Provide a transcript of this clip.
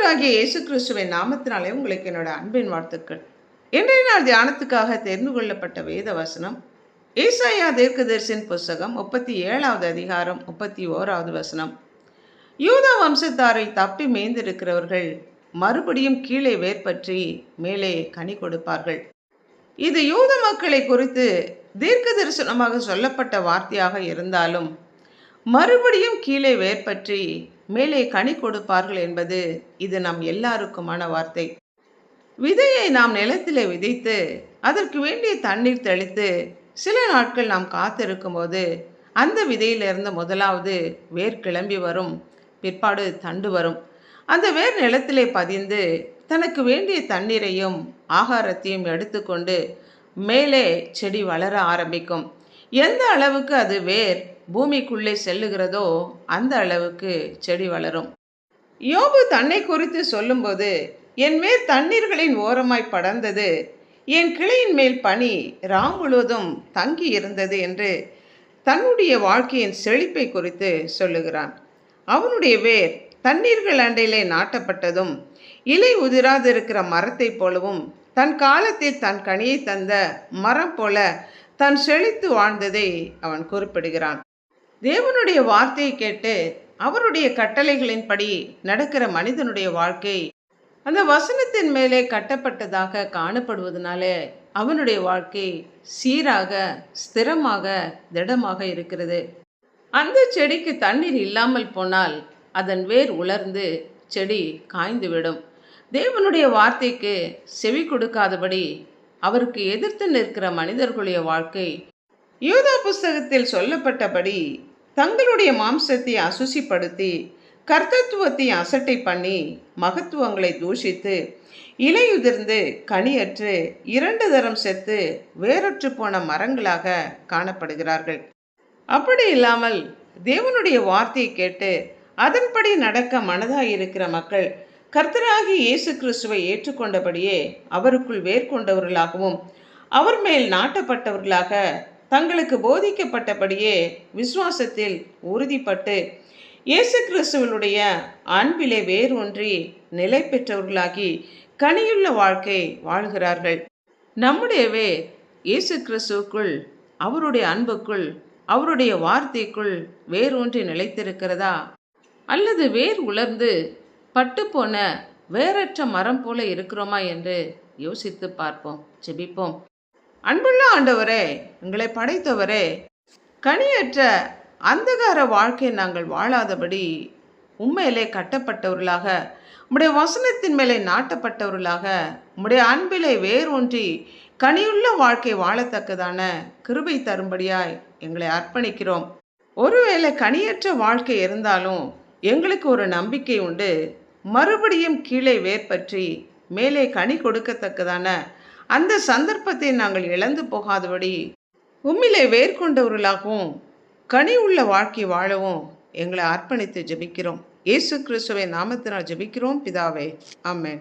ஆண்டவராகிய இயேசு கிறிஸ்துவின் நாமத்தினாலே உங்களுக்கு என்னோட அன்பின் வாழ்த்துக்கள். இன்றைய நாள் தியானத்துக்காக தெரிந்து கொள்ளப்பட்ட வேத வசனம் ஏசாயா தீர்க்கதரிசின் புஸ்தகம் முப்பத்தி ஏழாவது அதிகாரம் முப்பத்தி ஓராவது வசனம். யூத வம்சத்தாரை தப்பி மேய்ந்திருக்கிறவர்கள் மறுபடியும் கீழே வேர்பற்றி மேலே கனி கொடுப்பார்கள். இது யூத மக்களை குறித்து தீர்க்க தரிசனமாக சொல்லப்பட்ட வார்த்தையாக இருந்தாலும் மறுபடியும் கீழே வேர்பற்றி மேலே கனி கொடுப்பார்கள் என்பது இது நம் எல்லாருக்குமான வார்த்தை. விதையை நாம் நிலத்திலே விதைத்து அதற்கு வேண்டிய தண்ணீர் தெளித்து சில நாட்கள் நாம் காத்திருக்கும் போது அந்த விதையிலிருந்து முதலாவது வேர் கிளம்பி வரும். பிற்பாடு தண்டு வரும். அந்த வேர் நிலத்திலே பதிந்து தனக்கு வேண்டிய தண்ணீரையும் ஆகாரத்தையும் எடுத்துக்கொண்டு மேலே செடி வளர ஆரம்பிக்கும். எந்த அளவுக்கு அது வேர் பூமிக்குள்ளே செல்லுகிறதோ அந்த அளவுக்கு செடி வளரும். யோபு தன்னை குறித்து சொல்லும்போது என் மேல் தண்ணீர்களின் ஓரமாய் படர்ந்தது என் கிளையின் மேல் பனி ராம் முழுவதும் தங்கி இருந்தது என்று தன்னுடைய வாழ்க்கையின் செழிப்பை குறித்து சொல்லுகிறான். அவனுடைய வேர் தண்ணீர்கள் அண்டையிலே நாட்டப்பட்டதும் இலை உதிராதிருக்கிற மரத்தைப் போலவும் தன் காலத்தில் தன் கனியை தந்த மரம் போல தான் செழித்து வாழ்ந்ததை அவன் குறிப்பிடுகிறான். தேவனுடைய வார்த்தையை கேட்டு அவருடைய கட்டளைகளின்படி நடக்கிற மனிதனுடைய வாழ்க்கை அந்த வசனத்தின் மேலே கட்டப்பட்டதாக காணப்படுவதனாலே அவனுடைய வாழ்க்கை சீராக ஸ்திரமாக திடமாக இருக்கிறது. அந்த செடிக்கு தண்ணீர் இல்லாமல் போனால் அதன் வேர் உலர்ந்து செடி காய்ந்துவிடும் தேவனுடைய வார்த்தைக்கு செவி கொடுக்காதபடி அவருக்கு எதிர்த்து நிற்கிற மனிதர்களுடைய வாழ்க்கை யூதா புஸ்தகத்தில் சொல்லப்பட்டபடி தங்களுடைய மாம்சத்தை அசுசிப்படுத்தி கர்த்தத்துவத்தை அசட்டை பண்ணி மகத்துவங்களை தூஷித்து இலையுதிர்ந்து கனியற்று இரண்டு தரம் செத்து வேறற்று போன மரங்களாக காணப்படுகிறார்கள். அப்படி இல்லாமல் தேவனுடைய வார்த்தையை கேட்டு அதன்படி நடக்க மனதாக இருக்கிற மக்கள் கர்த்தராகி இயேசு கிறிஸ்துவை ஏற்றுக்கொண்டபடியே அவருக்குள் வேர்கொண்டவர்களாகவும் அவர் மேல் நாட்டப்பட்டவர்களாக தங்களுக்கு போதிக்கப்பட்டபடியே விசுவாசத்தில் உறுதிப்பட்டு இயேசு கிறிஸ்துவனுடைய அன்பிலே வேரூன்றி நிலை பெற்றவர்களாகி கனியுள்ள வாழ்க்கை வாழ்கிறார்கள். நம்முடையவே இயேசு கிறிஸ்துவுக்குள் அவருடைய அன்புக்குள் அவருடைய வார்த்தைக்குள் வேரூன்றி நிலைத்திருக்கிறதா? அல்லது வேர் உலர்ந்து பட்டுப்போன வேறற்ற மரம் போல இருக்கிறோமா என்று யோசித்து பார்ப்போம் ஜெபிப்போம். அன்புள்ள ஆண்டவரே எங்களை படைத்தவரே கனியற்ற அந்தகார வாழ்க்கையை நாங்கள் வாழாதபடி உண்மையிலே கட்டப்பட்டவர்களாக உம்முடைய வசனத்தின் மேலே நாட்டப்பட்டவர்களாக உம்முடைய அன்பிலே வேரூன்றி கனியுள்ள வாழ்க்கை வாழத்தக்கதான கிருபை தரும்படியாய் எங்களை அர்ப்பணிக்கிறோம். ஒருவேளை கனியற்ற வாழ்க்கை இருந்தாலும் எங்களுக்கு ஒரு நம்பிக்கை உண்டு. மறுபடியும் கீழே வேர்பற்றி மேலே கனி கொடுக்கத்தக்கதான அந்த சந்தர்ப்பத்தை நாங்கள் இழந்து போகாதபடி உம்மிலே வேர்கொண்டவர்களாகவும் கனி உள்ள வாழ்க்கை வாழவும் எங்களை அர்ப்பணித்து ஜெபிக்கிறோம். இயேசு கிறிஸ்துவை நாமத்தினால் ஜெபிக்கிறோம். பிதாவே ஆமேன்.